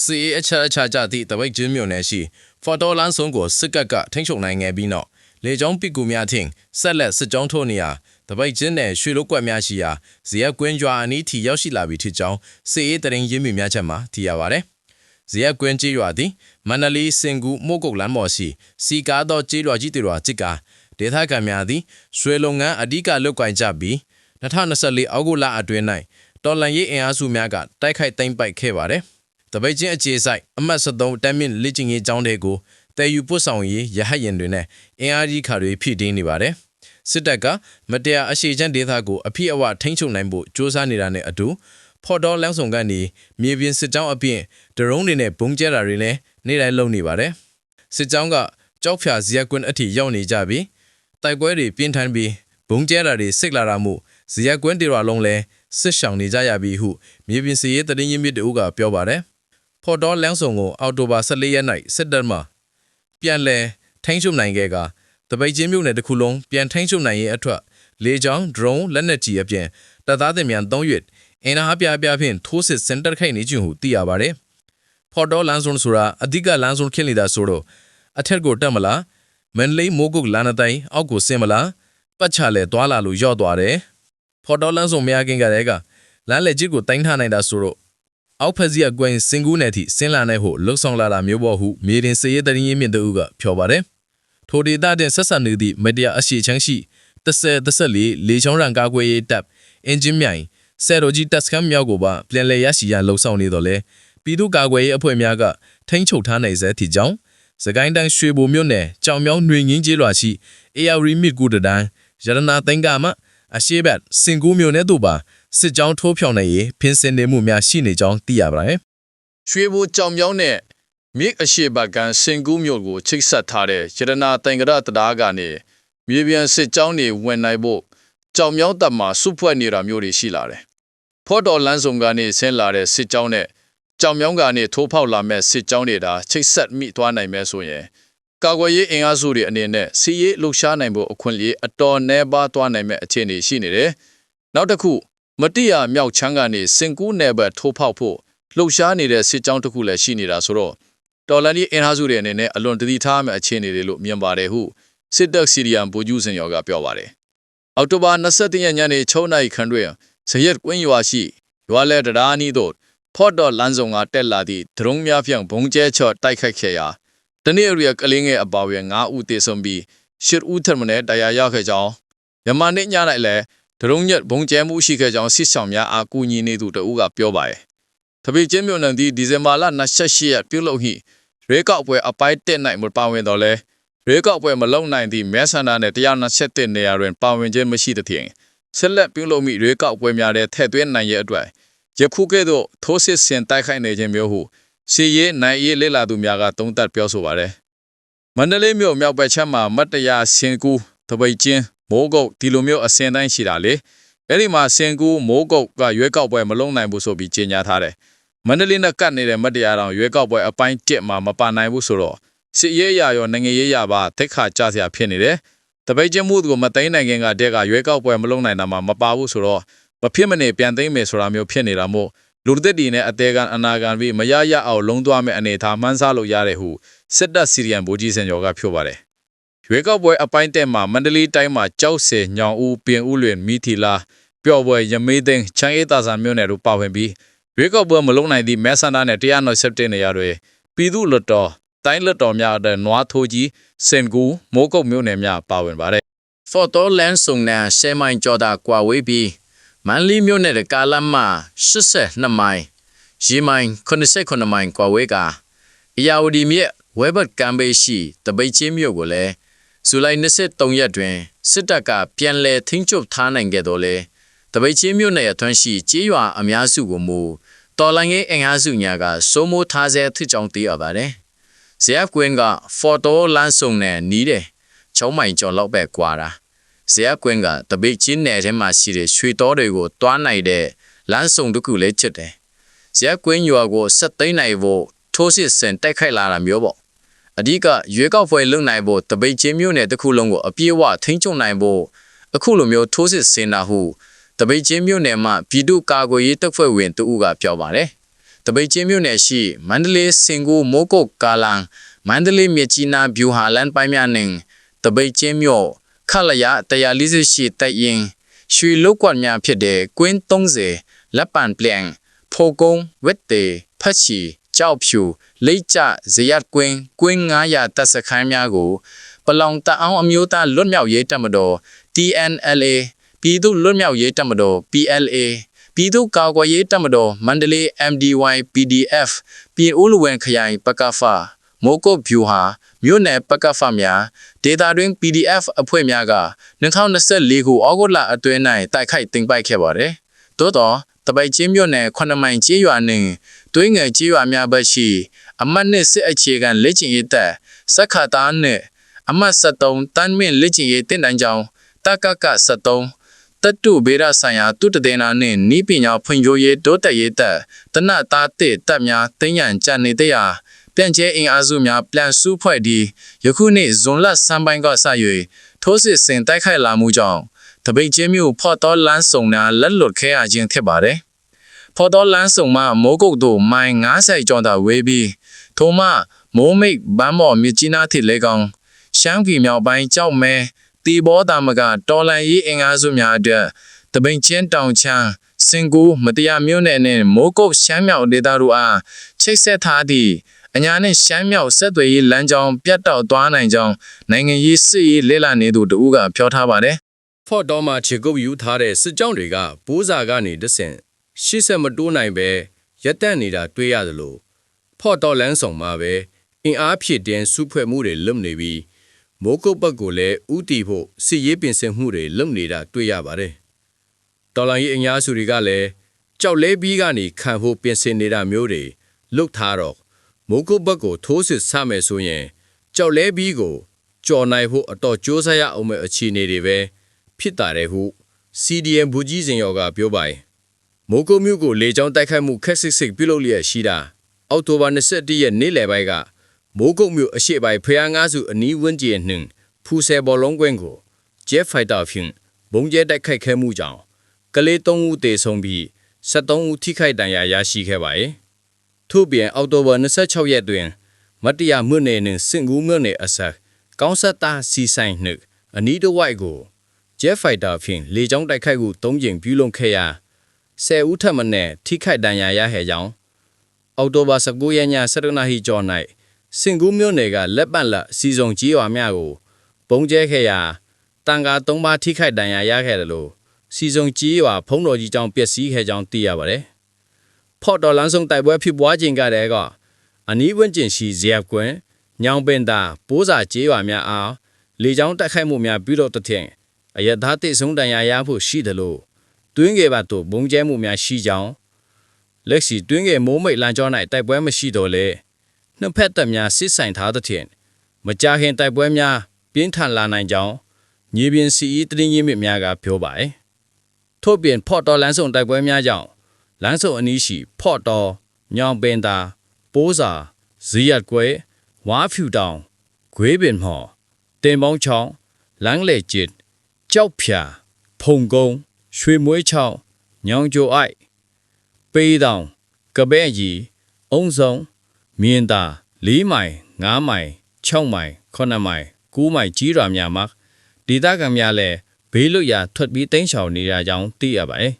စီအေးအချက်အချာကြသည့်တပိတ်ချင်းမြို့နယ်ရှိဖော်တော်လန်းစုံကိုစစ်တပ်ကထိန်းချုပ်နိုင်ခဲ့ပြီးနောက်လေကြောင်းပစ်ကူများထင်ဆက်လက်စစ်ကြောင်းထိုးနေရာတပိတ်ချင်းနယ်ရွှေလုကွက်များရှိရာဇီယကွင်းကျွာအနီးထိရောက်ရှိလာပြီဖြစ်ကြောင်းစီအေးတရင်ရင်းမြစ်များချက်မှသိရပါဗျ။ဇီယကွင်းကြီးရွာသည်မန္တလေးစင်ကူမို့ကုတ်လမ်းပေါ်ရှိစီကားသောကြီးရွာကြီးတွေရွာจิกကာဒေသခံများသည်ရွှေလုံငန်းအဓိကလုတ်ကင်ကြပြီး2024အောက်တိုဘာလအတွင်း၌တော်လန်ရေးအင်အားစုများကတိုက်ခိုက်သိမ်းပိုက်ခဲ့ပါတယ်။ တပိတ်ချင်းအခြေဆိုင်အမှတ်73တမ်းမြင့်လက်ကျင်ရေးကျောင်းတွေကိုတဲယူပုတ်ဆောင်ရေးရဟတ်ရင်တွေနဲ့အင်အားကြီးခါတွေဖိတင်းနေပါတယ်။စစ်တပ်ကမတရားအရှိချမ်းဒေသကိုအဖိအဝထိန်းချုပ်နိုင်ဖို့စ조사နေတာနဲ့အတူဖော်တော်လမ်းဆောင်ကနေမြေပြင်စစ်ကြောင်းအပြင်ဒရုန်းတွေနဲ့ဘုံကျဲတာတွေလည်းနေ့တိုင်းလုပ်နေပါတယ်။စစ်ကြောင်းကကြောက်ဖြာဇီယကွန်းအထိရောက်နေကြပြီးတိုက်ပွဲတွေပြင်းထန်ပြီးဘုံကျဲတာတွေစိတ်လာတာမှုဇီယကွန်းတွေရွာလုံးလဲစစ်ဆောင်နေကြရပြီဟုမြေပြင်စီရေးတရင်ရင်းမြစ်တူကပြောပါတယ်။ ဖော်တော်လမ်းဆောင်ကိုအောက်တိုဘာ14ရက်၌စစ်တပ်မှပြန်လည်ထိန်းချုပ်နိုင်ခဲ့ကတပိတ်ချင်းမြို့နယ်တစ်ခုလုံးပြန်ထိန်းချုပ်နိုင်ရေးအထွက်လေကြောင်း drone လက်နက်ကြီးအပြင်တပ်သားတွေမြန်3ရွက်အင်အားပြပြဖြင့်ထိုးစစ်စင်တက်ခိုက်နေခြင်းဟုသိရပါတယ်။ဖော်တော်လမ်းဆောင်ဆိုတာအဓိကလမ်းဆောင်ခင်းနေတာဆိုတော့အထက်ကိုတက်မလားမန်လေးမိုးကုတ်လမ်းတိုင်းအောက်ကိုဆင်းမလားပတ်ချလဲသွားလာလို့ရော့သွားတယ်။ဖော်တော်လမ်းဆောင်မရခင်ကတည်းကလမ်းလက်ကြီးကိုတိုင်းထားနိုင်တာဆိုတော့ အောက်ဖက်စီအကွင်းစင်ကူးနယ်ထိဆင်းလာနိုင်ဖို့လှုပ်ဆောင်လာတာမျိုးပေါ့ဟုမြေတင်စည်ရေးတရင်ရင်းမြင့်သူကပြောပါတယ်။ထိုဒေသတင်ဆက်ဆံနေသည့်မတရားအရှိချမ်းရှိ30 34လေချောင်းရံကားကွေးရေးတပ်အင်ဂျင်မြိုင်ဆယ်ရိုကြီးတပ်စခန်းမြောက်ကိုပါပြန်လည်ရရှိရန်လှုံ့ဆော်နေတော့လဲပြည်သူ့ကာကွယ်ရေးအဖွဲ့များကထိန်းချုပ်ထားနိုင်စေသည့်ကြောင့်စကိုင်းတိုင်းရွှေဘိုမြို့နယ်ကြောင်မြောင်းနှွေငင်းကျေးရွာရှိအေယာရီမစ်ကူတတိုင်းရတနာသိန်းကမှအရှိဘတ်စင်ကူးမြို့နယ်တို့ပါ စစ်ကြောင်းထိုးဖြောင်းနေရေးဖင်းစင်နေမှုများရှိနေကြောင်းသိရပါတယ်ရွှေဘိုကြောင်မြောင်းနဲ့မြစ်အရှိဘကန်စင်ကူးမြို့ကိုချိတ်ဆက်ထားတဲ့ရတနာတန်ကြရတရားကနေမြေပြန်စစ်ကြောင်းတွေဝင်နိုင်ဖို့ကြောင်မြောင်းတပ်မှာစုဖွဲ့နေတာမျိုးတွေရှိလာတယ်။ဖော့တော်လန်းစုံကနေဆင်းလာတဲ့စစ်ကြောင်းနဲ့ကြောင်မြောင်းကနေထိုးဖောက်လာမဲ့စစ်ကြောင်းတွေဒါချိတ်ဆက်မိသွားနိုင်မဲ့ဆိုရင်ကာကွယ်ရေးအင်အားစုတွေအနေနဲ့စီရေးလှုပ်ရှားနိုင်ဖို့အခွင့်အရေးအတော်နှဲပါသွားနိုင်မဲ့အခြေအနေရှိနေတယ်။နောက်တစ်ခု မတိယာမြောက်ချမ်းကနေစင်ကူးနယ်ဘက်ထိုးဖောက်ဖို့လှုပ်ရှားနေတဲ့စစ်ကြောင်းတစ်ခုလည်းရှိနေတာဆိုတော့တော်လန်ဒီအင်အားစုတွေအနေနဲ့အလွန်တတိထားမဲ့အခြေအနေတွေလို့မြင်ပါတယ်ဟုစစ်တပ်စီရီယံဘူဂျူးစင်ရောကပြောပါတယ်။အောက်တိုဘာ22ရက်ညနေ6နာရီခန့်တွင်ဇရက်ကွင်းရွာရှိရွာလဲတရာနီတို့ဖော့တော်လမ်းဆောင်ကတက်လာသည့်ဒရုန်းများဖြင့်ဘုံကျဲချော့တိုက်ခိုက်ခဲ့ရာတနေ့ရီကလင်းငယ်အပါဝင်9ဦးသေဆုံးပြီး10ဦးထပ်မံတရားရခဲ့ကြောင်းမြန်မာနေ့ည၌လည်း ဒရုန်းညက်ဘုံကျဲမှုရှိခဲ့ကြောင်းစစ်ဆောင်များအားကူညီနေသူတဦးကပြောပါတယ်။တပိတ်ချင်းမြို့နယ်သည်ဒီဇင်ဘာလ28ရက်ပြုလုပ်ဟိရေကောက်ပွဲအပိုင်းတက်နိုင်မပါဝင်တော့လဲရေကောက်ပွဲမလုံနိုင်သည့်မဲဆန္ဒနဲ့127နေရာတွင်ပါဝင်ခြင်းမရှိသဖြင့်ဆက်လက်ပြုလုပ်မိရေကောက်ပွဲများတဲ့ထည့်သွင်းနိုင်ရဲ့အတွက်ယခုကဲ့သို့ထိုးစစ်ဆင်တိုက်ခိုက်နေခြင်းမျိုးဟုစီရေးနိုင်ရေးလေ့လာသူများကသုံးသပ်ပြောဆိုပါတယ်။မန္တလေးမြို့မြောက်ဘက်ခြမ်းမှာမတ်တရာစင်ကူတပိတ်ချင်း မိုးကုတ်ဒီလိုမျိုးအစင်တိုင်းရှိတာလေအဲ့ဒီမှာစင်ကူမိုးကုတ်ကရွေးကောက်ပွဲမလုံနိုင်ဘူးဆိုပြီးကြေညာထားတယ်။မန္တလေးနဲ့ကတ်နေတဲ့မတ်တရာတောင်ရွေးကောက်ပွဲအပိုင်း1မှာမပါနိုင်ဘူးဆိုတော့စစ်ရေးရရောနိုင်ငံရေးရပါတက်ခါကြစရာဖြစ်နေတယ်။တပိတ်ချင်းမှုကိုမသိမ်းနိုင်ခင်ကတက်ကရွေးကောက်ပွဲမလုံနိုင်တာမှမပါဘူးဆိုတော့မဖြစ်မနေပြန်သိမ်းမယ်ဆိုတာမျိုးဖြစ်နေတာမို့လူတစ်တီနဲ့အသေးကန်အနာကန်ပြီးမရရအောင်လုံးသွားမဲ့အနေထားမှန်းဆလို့ရတယ်ဟုစစ်တပ်စီရီယန်ဗိုလ်ကြီးစင်ကျော်ကပြောပါတယ်။ ရွေးကောက်ပွဲအပိုင်းတက်မှာမန္တလေးတိုင်းမှာကြောက်စင်ညောင်ဦးပင်ဦးလွင်မိထီလာပျော်ပွဲရမေးသိန်းချမ်းအေးသာဆန်မြို့နယ်တို့ပါဝင်ပြီးရွေးကောက်ပွဲမလုံနိုင်သည့်မဲဆန္ဒနဲ့197နေရာတွေပြည်သူ့လွတ်တော်တိုင်းလွတ်တော်များတဲ့နွားထိုးကြီးစင်ကူမိုးကုတ်မြို့နယ်များပါဝင်ပါတယ်ဖော်တော်လန်ဆုံနဲ့ဆဲမိုင်ကျော်တာကွာဝေးပြီးမန်လီမြို့နယ်ကာလမ82မိုင်ရီမိုင်89မိုင်ကွာဝေးကအယာဝဒီမြစ်ဝဲဘတ်ကမ်ဘေးရှိတပိတ်ချင်းမြို့ကိုလည်း ဇူလိုင်23ရက်တွင်စစ်တပ်ကပြန်လည်ထိန်းချုပ်ထားနိုင်ခဲ့တော်လဲတပိတ်ချင်းမြို့နယ်အထွန်းရှိကြေးရွာအများစုကိုမူတော်လိုင်းရေးအင်အားစုညာကစိုးမိုးထားစေဖြစ်ကြောင်းသိရပါတယ်။ဇက်ကွင်းကဖော်တိုလန်ဆုံနဲ့နီးတယ်။ချုံးမိုင်ကျော်လောက်ပဲကွာတာ။ဇက်ကွင်းကတပိတ်ချင်းနယ်ထဲမှာရှိတဲ့ရွှေတော်တွေကိုတွားနိုင်တဲ့လမ်းဆုံတစ်ခုလေးချစ်တယ်။ဇက်ကွင်းရွာကိုဆက်သိမ်းနိုင်ဖို့ထိုးစစ်ဆင်တိုက်ခိုက်လာတာမျိုးပေါ့။ အဓိကရွေးကောက်ပွဲလုပ်နိုင်ဖို့တပိတ်ချင်းမြို့နယ်တစ်ခုလုံးကိုအပြည့်အဝထိန်းချုပ်နိုင်ဖို့အခုလိုမျိုးထိုးစစ်ဆင်တာဟုတပိတ်ချင်းမြို့နယ်မှာပြည်သူ့ကာကွယ်ရေးတပ်ဖွဲ့ဝင်တဦးကပြောပါတယ်တပိတ်ချင်းမြို့နယ်ရှိမန္တလေးစင်ကူမိုးကုတ်ကာလန်မန္တလေးမြစ်ကြီးနားဗျူဟာလန်ပိုင်းများနှင့်တပိတ်ချင်းမြို့ခလရ148တိုက်ရင်ရွှေလုတ်ကွက်များဖြစ်တဲ့ကွင်း30လက်ပံပလန်ဖိုကုံဝက်တေဖတ်ချီ ကြောက်ဖြူလိတ်ကျဇယတ်ကွင်းကွင်း900တပ်စခန်းများကို ပလောင်တအောင်အမျိုးသားလွတ်မြောက်ရေးတပ်မတော် TNLA ပြည်သူ့လွတ်မြောက်ရေးတပ်မတော် PLA ပြည်သူ့ကာကွယ်ရေးတပ်မတော်မန္တလေး MDY PDF ပြည်ဦးလူဝင်ခရိုင်ပကဖမိုးကုတ်ဖြူဟာမြို့နယ်ပကဖများဒေတာတွင် PDF အဖွဲ့များက2024ခုဩဂုတ်လအတွင်း၌တိုက်ခိုက်တင်ပိုက်ခဲ့ပါတယ်။သို့သော တပိုက်ချင်းမြို့နယ်9မိုင်ကျေးရွာနှင့်တွင်းငယ်ကျေးရွာများဘက်ရှိ အမတ်နှင့်စစ်အခြေခံလက်ကျင်ရေးတပ်စက္ခတာနှင့်အမတ်73တန်းမြင့်လက်ကျင်ရေးတင်တန်းကြောင်းတကက73တတုဗေဒဆိုင်ရာတုတည်နာနှင့်နီးပညာဖွံ့ဖြိုးရေးတိုးတက်ရေးတပ်တနတ်သားတစ်တပ်များတင်းရန်ကြံနေတဲ့ရာပြန်ကျဲအင်အားစုများပြန်စုဖွဲ့ဒီယခုနေ့ဇွန်လ3ပိုင်းကစ၍ထိုးစစ်ဆင်တိုက်ခိုက်လာမှုကြောင့် တပိတ်ချင်းမျိုးဖော့တော်လန်းစုံများလက်လွတ်ခဲရခြင်းဖြစ်ပါတယ်ဖော်တော်လန်းစုံမှမိုးကုတ်တို့မိုင်90ကျော်သာဝေးပြီးထိုမှမိုးမိတ်ဘမ်းမော်မြစ်ကြီးနားထိလေကောင်ရှမ်းပြည်မြောက်ပိုင်းကြောက်မဲတီဘောတာမကတော်လန်ရေးအင်အားစုများအတွက်တပိန်ချင်းတောင်ချမ်းစင်ကူမတရားမြို့နယ်နဲ့မိုးကုတ်ရှမ်းမြောက်ဒေသတို့အားချိတ်ဆက်ထားသည့်အညာနှင့်ရှမ်းမြောက်ဆက်သွယ်ရေးလမ်းကြောင်းပြတ်တောက်သွားနိုင်ကြောင်းနိုင်ငံရေးစစ်ရေးလေ့လာနေသူတဦးကပြောထားပါတယ် ဖော့တော်မှာခြေကုပ်ယူထားတဲ့စစ်ကြောင်းတွေကပိုးစာကနေတဆင့်ရှေ့ဆက်မတိုးနိုင်ပဲရက်တက်နေတာတွေ့ရသလိုဖော့တော်လန်းဆောင်မှာပဲအင်အားဖြည့်တင်းစုဖွဲ့မှုတွေလွတ်နေပြီးမိုးကုတ်ဘက်ကိုလည်းဥတီဖို့စစ်ရေးပြင်ဆင်မှုတွေလုပ်နေတာတွေ့ရပါတယ်။တော်လိုင်းရေးအင်အားစုတွေကလည်းကြောက်လဲပြီးကနေခံဖို့ပြင်ဆင်နေတာမျိုးတွေလုတ်ထားတော့မိုးကုတ်ဘက်ကိုထိုးစစ်ဆမယ်ဆိုရင်ကြောက်လဲပြီးကိုကြော်နိုင်ဖို့အတော်ကြိုးစားရအောင်မဲ့အခြေအနေတွေပဲ ဖြစ်တာတဲ့ဟု CDM ဘူကြီးစင်ရောကပြောပါတယ်။မိုးကုတ်မြို့ကိုလေကြောင်းတိုက်ခိုက်မှုခက်ဆစ်ဆစ်ပြုလုပ်လျက်ရှိတာအောက်တိုဘာ21ရက်နေ့လယ်ပိုင်းကမိုးကုတ်မြို့အရှိပိုင်းဖျားငါးစုအနီးဝန်းကျင်နှင့်ဖူဆယ်ဘောလုံးကွင်းကိုဂျက်ဖိုက်တာဖြင့်ဘုံကျဲတိုက်ခိုက်ခဲ့မှုကြောင့်ကလေး3ဦးသေဆုံးပြီး73ဦးထိခိုက်ဒဏ်ရာရရှိခဲ့ပါတယ်။ထို့ပြင်အောက်တိုဘာ26ရက်တွင် မတ္တရမြို့နယ်နှင့်စင်ကူးမြို့နယ်အစပ်ကောင်းဆက်သားစီဆိုင်နှင့်အနီးတစ်ဝိုက်ကို ဂျက်ဖိုက်တာဖြင့်လေကြောင်းတိုက်ခိုက်မှု၃ကြိမ်ပြုလုပ်ခဲ့ရာ10ဦးထပ်မံထိခိုက်ဒဏ်ရာရခဲ့ကြောင်းအောက်တိုဘာ19ရက်ည7:00နာရီကျော်၌စင်ကူးမြို့နယ်ကလက်ပတ်လက်စီစုံကြီးရွာများကိုပုံကျဲခဲ့ရာတန်ကာ၃ပါးထိခိုက်ဒဏ်ရာရခဲ့တယ်လို့စီစုံကြီးရွာဖုံးတော်ကြီးကျောင်းပျက်စီးခဲ့ကြောင်းသိရပါတယ်။ဖော့တော်လန်းဆောင်တိုက်ပွဲဖြစ်ပွားခြင်းကတည်းကအနီးဝန်းကျင်ရှိဇရပ်ကွင်းညောင်ပင်သာပိုးစာကြီးရွာများအားလေကြောင်းတိုက်ခိုက်မှုများပြုလုပ်တဲ့ အယက်သားတိဆုံးတန်ရာရဖို့ရှိတယ်လို့တွင်းငယ်ဘတ်တို့ဘုံကျဲမှုများရှိကြောင်းလက်ရှိတွင်းငယ်မိုးမိတ်လမ်းကြောင်း၌တိုက်ပွဲမရှိတော့လေနှစ်ဖက်တပ်များစစ်ဆိုင်ထားသဖြင့်မကြာခင်တိုက်ပွဲများပြင်းထန်လာနိုင်ကြောင်းညီပင်စီအီတရင်ရင်းမြစ်များကပြောပါတယ်ထို့ပြင်ဖော့တော်လန်းဆောင်တိုက်ပွဲများကြောင့်လမ်းဆောင်အနီးရှိဖော့တော်ညောင်ပင်သာပိုးစာဇီယတ်ကွဲဝါဖြူတောင်ဂွေးပင်မော်တင်ပေါင်းချောင်းလမ်းလေကျစ် ကြောက်ဖြာဖုံကုန်းရွှေမွေးချောင်းညောင်ကြိုအိုက်ပေးတောင်ကပဲ့ကြီးအုံစုံမြင်းသာ၄မိုင်၅မိုင်6မိုင်9မိုင်9မိုင်ကြီးရွာများမှာဒေသခံများလည်းဘေးလွတ်ရာထွက်ပြီးတိမ်းရှောင်နေရကြောင်းသိရပါတယ်